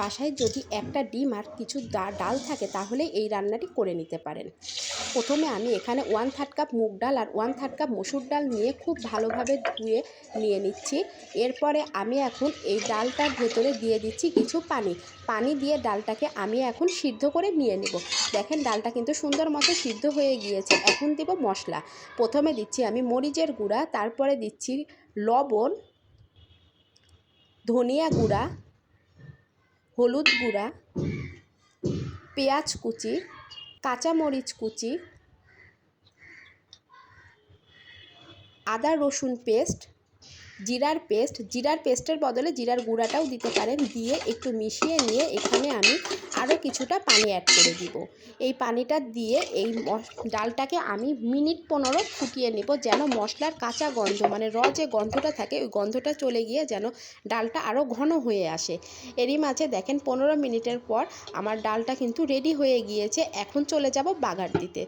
বাসায় যদি একটা ডিম আর কিছু ডাল থাকে, তাহলে এই রান্নাটি করে নিতে পারেন। প্রথমে আমি এখানে ওয়ান থার্ড কাপ মুগ ডাল আর ওয়ান থার্ড কাপ মসুর ডাল নিয়ে খুব ভালোভাবে ধুয়ে নিয়ে নিচ্ছি। এরপরে আমি এখন এই ডালটার ভেতরে দিয়ে দিচ্ছি কিছু পানি। পানি দিয়ে ডালটাকে আমি এখন সিদ্ধ করে নিয়ে নেব। দেখেন ডালটা কিন্তু সুন্দর মতো সিদ্ধ হয়ে গিয়েছে। এখন দেব মশলা। প্রথমে দিচ্ছি আমি মরিচের গুঁড়া, তারপরে দিচ্ছি লবণ, ধনিয়া গুঁড়া হলুদ গুঁড়া পেঁয়াজ কুচি কাঁচামরিচ কুচি আদা রসুন পেস্ট জিরার পেস্ট। জিরার পেস্টের বদলে জিরার গুঁড়াটাও দিতে পারেন। দিয়ে একটু মিশিয়ে নিয়ে এখানে আমি আরও কিছুটা পানি অ্যাড করে দিব। এই পানিটা দিয়ে এই ডালটাকে আমি মিনিট পনেরো ফুটিয়ে নেব যেন মশলার কাঁচা গন্ধ মানে র যে গন্ধটা থাকে, ওই গন্ধটা চলে গিয়ে যেন ডালটা আরও ঘন হয়ে আসে। এরই মাঝে দেখেন পনেরো মিনিটের পর আমার ডালটা কিন্তু রেডি হয়ে গিয়েছে। এখন চলে যাব বাগার দিতে।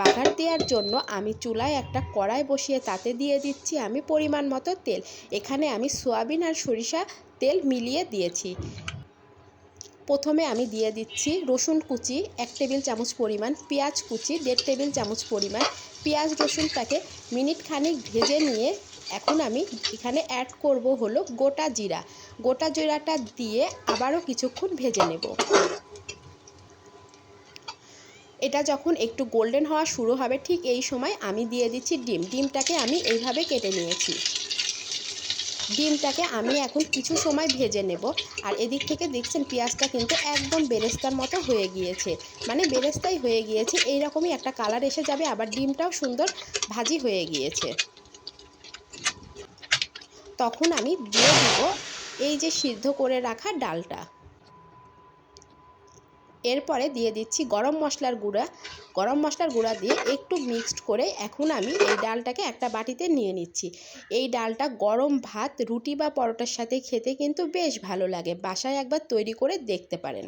বাগার দেওয়ার জন্য আমি চুলায় একটা কড়াই বসিয়ে তাতে দিয়ে দিচ্ছি আমি পরিমাণ মতো তেল। এখানে আমি সোয়াবিন আর সরিষা তেল মিলিয়ে দিয়েছি। প্রথমে আমি দিয়ে দিচ্ছি রসুন কুচি, এক টেবিল চামচ পরিমাণ পেঁয়াজ কুচি, দেড় টেবিল চামচ পরিমাণ পেঁয়াজ রসুনটাকে মিনিট খানিক ভেজে নিয়ে এখন আমি এখানে অ্যাড করব হলো গোটা জিরা। গোটা জিরাটা দিয়ে আবারও কিছুক্ষণ ভেজে নেব। এটা যখন একটু গোল্ডেন হওয়া শুরু হবে ঠিক এই সময় আমি দিয়ে দিচ্ছি ডিম। ডিমটাকে আমি এইভাবে কেটে নিয়েছি। ডিমটাকে আমি এখন কিছু সময় ভেজে নেব। আর এদিক থেকে দেখছেন পেঁয়াজটা কিন্তু একদম বেরেস্তার মতো হয়ে গিয়েছে। মানে বেরেস্তাই হয়ে গিয়েছে এই রকমই একটা কালার এসে যাবে, আবার ডিমটাও সুন্দর ভাজি হয়ে গিয়েছে। তখন আমি দিয়ে দেব এই যে সিদ্ধ করে রাখা ডালটা। এরপরে দিয়ে দিচ্ছি গরম মশলার গুঁড়া। গরম মশলার গুঁড়া দিয়ে একটু মিক্সড করে এখন আমি এই ডালটাকে একটা বাটিতে নিয়ে নিচ্ছি। এই ডালটা গরম ভাত, রুটি বা পরোটার সাথে খেতে কিন্তু বেশ ভালো লাগে। বাসায় একবার তৈরি করে দেখতে পারেন।